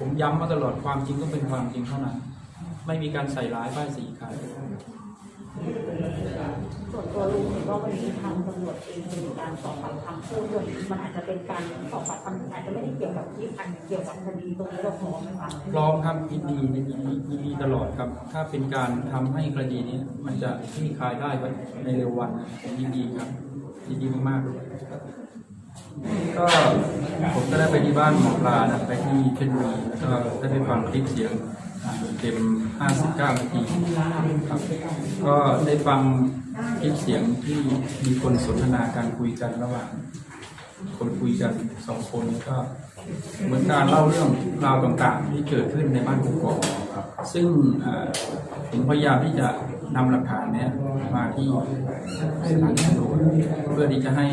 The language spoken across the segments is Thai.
ผมย้ำมาตลอดความจริงต้องเป็นความจริงเท่านั้น ไม่มีการใส่ร้ายป้ายสีใครส่วนตัวลุงเห็นว่าวันนี้ทางตำรวจเองมีการสอบปากคำผู้ด้วยมันอาจจะเป็นการสอบปากคำอาจจะไม่ได้เกี่ยวกับที่อันเกี่ยวกับคดีตรงนี้เราพร้อมไหมคะพร้อมครับยินดียินดียินดีตลอดครับ ถ้าเป็นการทำให้คดีนี้มันจะคลี่คลายได้ในเร็ววันผมยินดีครับยินดีมากๆเลย ก็ผมก็ได้ไปที่บ้านหมอปลานะไปที่เพชรบุรีแล้วก็ได้ไปฟังคลิปเสียงเต็ม 59 นาทีครับ ก็ได้ฟังคลิปเสียงที่มีคนสนทนาการคุยกันระหว่าง คนคุยกันสองคนก็เหมือนการเล่าเรื่องราวต่างๆ ที่เกิดขึ้นในบ้านกุกกอกครับซึ่งผมพยายามที่จะนำหลักฐานเนี้ยมาที่สถานีตำรวจเพื่อที่จะให้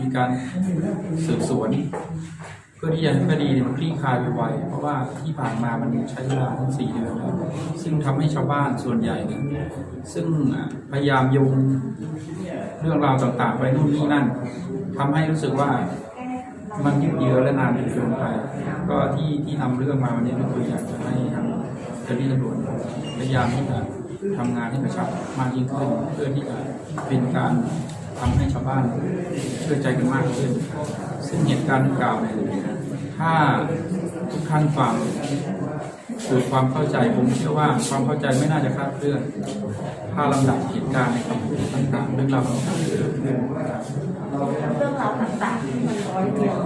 มีการสืบสวน เพื่อที่จะให้คดีเนี่ยมันคลี่คลายไปไวเพราะว่าที่ผ่านมามันใช้เวลาทั้งสี่เดือนแล้วซึ่งทำให้ชาวบ้านส่วนใหญ่เนี่ยซึ่งพยายามโยงเรื่องราวต่างๆ ไปนู่นนี่นั่นทำให้รู้สึกว่ามันยืดเยื้อและนานจนเกินไป ก็ที่ที่นำเรื่องมาวันนี้ก็คืออยากจะให้ทางเจ้าหน้าที่ตำรวจพยายามที่จะทำงานให้กระชับมากยิ่งขึ้นเพื่อที่จะเป็นการ ทำให้ชาวบ้านเชื่อใจกันมากขึ้นซึ่งเหตุการณ์ดังกล่าวเนี่ยถ้าทุกท่านฟังเกิดความเข้าใจผมเชื่อว่าความเข้าใจไม่น่าจะคลาดเคลื่อนถ้าลำดับเหตุการณ์ในคำพูดต่างๆเรื่องราวต่างๆเรื่องราวต่างๆที่มันร้อยเรียง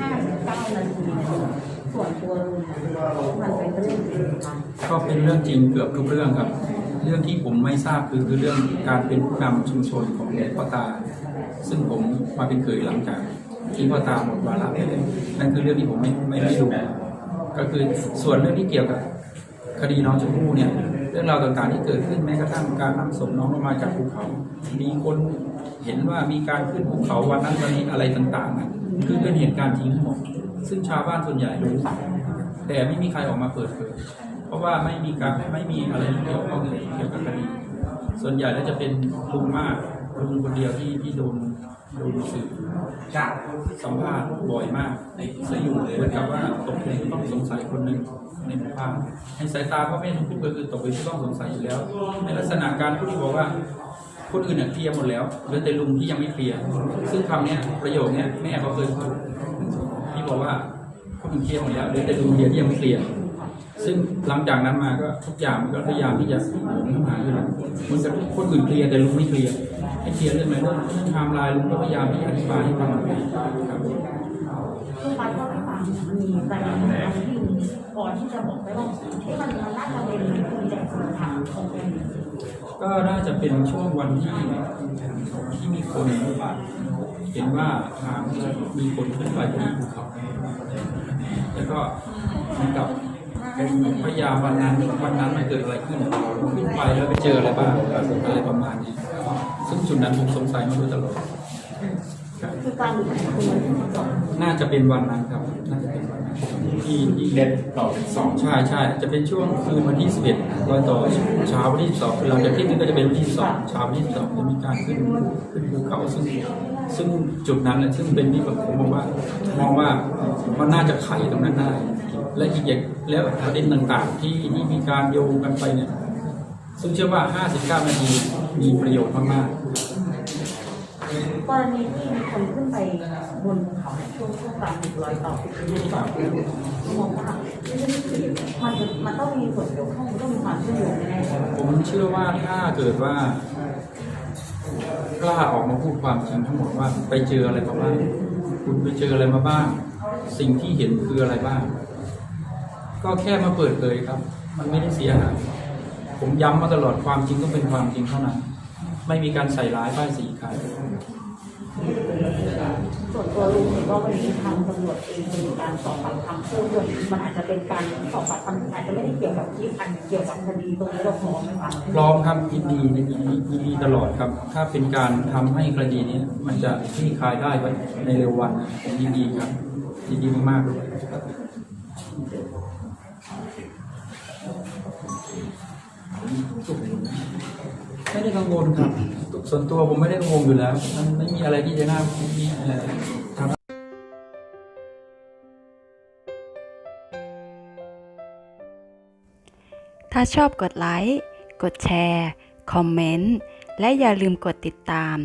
ห้าสิบเก้านาทีส่วนตัวลุงมันเป็นเรื่องจริงมก็เป็นเรื่องจริงเกือบทุกเรื่องครับ เรื่องที่ผมไม่ทราบคือคือเรื่องการเป็นผู้นำชุมชนของพ่อตา ซึ่งผมมาเป็นเคยหลังจากที่พ่อตาหมดวาระไปเลยนั่นคือเรื่องที่ผมไม่ไม่ได้ดูก็คือส่วนเรื่องที่เกี่ยวกับคดีน้องชมพู่เนี่ยเรื่องราวต่างๆที่เกิดขึ้นแม้กระทั่งการนำศพน้องลงมาจากภูเขา มีคนเห็นว่ามีการขึ้นภูเขาวันนั้นวันนี้อะไรต่างๆอะคือเป็นเหตุการณ์จริงทั้งหมดซึ่งชาวบ้านส่วนใหญ่รู้แต่ไม่มีใครออกมาเปิดเผย ราะว่าไม่มีการไม่มีอะไรที่เกี่ยวข้องเกี่ยวกับคดีส่วนใหญ่แล้วจะเป็นลุงมากลุงคนเดียวที่ที่โดนโดนสื่อสัมภาษณ์บ่อยมากสยอยู่เหมือนกับว่าตกเป็นต้องสงสัยคนหนึ่งในหมู่บ้านในสายตาพ่อแม่ทุกคนก็คือตกเป็นต้องสงสัยอยู่แล้ว ในลักษณะการพูดที่บอกว่าคนอื่นเนี่ยเคลียร์หมดแล้วเหลือแต่ลุงที่ยังไม่เคลียร์ซึ่งคำเนี้ยประโยคเนี้ยแม่เขาเคยพูดที่บอกว่าคนอื่นเคลียร์หมดแล้วเหลือแต่ลุงเคลียร์ที่ยังไม่เคลียร์ ซึ่งหลังจากนั้นมาก็ทุกอย่างมันก็พยายามที่จะหมุนเข้ามาด้วยนมันกับคนอื่นเคลียร์แต่ลุงไม่เคลียร์ให้เคลียร์เรื่องอะไรเรื่องไทม์ไลน์ลุงก็พยายามที่จะอธิบายให้ฟังครับลุงวัดก็ไม่ฟังมันมีประเด็นอะไรที่ก่อนที่จะบอกไปว่าที่มันมันน่าจะเป็นคุณแจกสินค้าของคนก็น่าจะเป็นช่วงวันที่ที่มีคนเห็นว่าทางมีคนขึ้นไปที่ภูเขาแล้วก็เหมือนกับ พยายามวันนั้นวันนั้นมันเกิดอะไรขึ้นขึ้นไปแล้วไปเจออะไรบ้างอะไรประมาณนี้ซึ่งจุดนั้นผมสงสัยมาโดยตลอดครับคือการหลุดของคุณมันที่มันจบน่าจะเป็นวันนั้นครับน่าจะเป็นวันนั้น ที่ที่เด็ดต่อสองใช่ใช่จะเป็นช่วงคืนวันที่11รอยต่อเช้าวันที่12คือหลังจากที่นี้ก็จะเป็นวันที่2เช้าวันที่12จะมีการขึ้นขึ้นภูเขาซึ่งซึ่งจุดนั้นเนี่ยซึ่งเป็นที่แบบผมมองว่ามองว่ามันน่าจะไขตรงนั้นได้และอีกอย่างแล้วประเด็นต่างๆ ที่ที่มีการโยงกันไปเนี่ยซึ่งเชื่อว่า 59 นาทีมีประโยชน์มากๆ กรณีที่มีคนขึ้นไปบนเขาช่วงช่วงกลางดึกรอยต่อคือรอยต่อมองว่ามันจะมันต้องมีส่วนเกี่ยวข้องมันต้องมีความเชื่อมโยงแน่ผมเชื่อว่าถ้าเกิดว่ากล้าออกมาพูดความจริงทั้งหมดว่าไปเจออะไรมาบ้างคุณไปเจออะไรมาบ้าง สิ่งที่เห็นคืออะไรบ้าง ก็แค่มาเปิดเผยครับ มันไม่ได้เสียหายผมย้ำมาตลอดความจริงต้องเป็นความจริงเท่านั้น ไม่มีการใส่ร้ายป้ายสีใครส่วนตัวลุงเห็นว่าวันนี้ทางตำรวจเองมีการสอบปากคำผู้ด้วยมันอาจจะเป็นการสอบปากคำอาจจะไม่ได้เกี่ยวกับที่อันเกี่ยวกับคดีตรงนี้เราพร้อมไหมคะพร้อมครับยินดียินดียินดีตลอดครับ ถ้าเป็นการทำให้คดีนี้มันจะคลี่คลายได้ในเร็ววันผมยินดีครับยินดีมากๆเลย ไม่ได้กังวลครับ ส่วนตัวผมไม่ได้กังวลอยู่แล้ว มันไม่มีอะไรที่จะน่าไม่มีอะไรครับถ้าชอบกดไลค์ กดแชร์ คอมเมนต์ และอย่าลืมกดติดตาม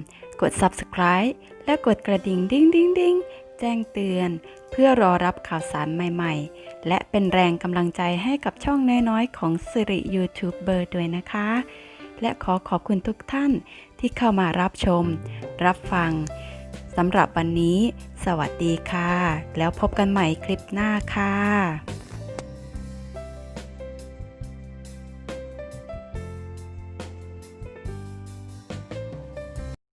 กด subscribe และกดกระดิ่งดิ้งดิ้งดิ้ง แจ้งเตือน เพื่อรอรับข่าวสารใหม่ๆ และเป็นแรงกำลังใจให้กับช่องน้อยๆ ของสิริยูทูบเบอร์ด้วยนะคะ และขอขอบคุณทุกท่านที่เข้ามารับชม รับฟังสำหรับวันนี้ สวัสดีค่ะ แล้วพบกันใหม่คลิปหน้าค่ะ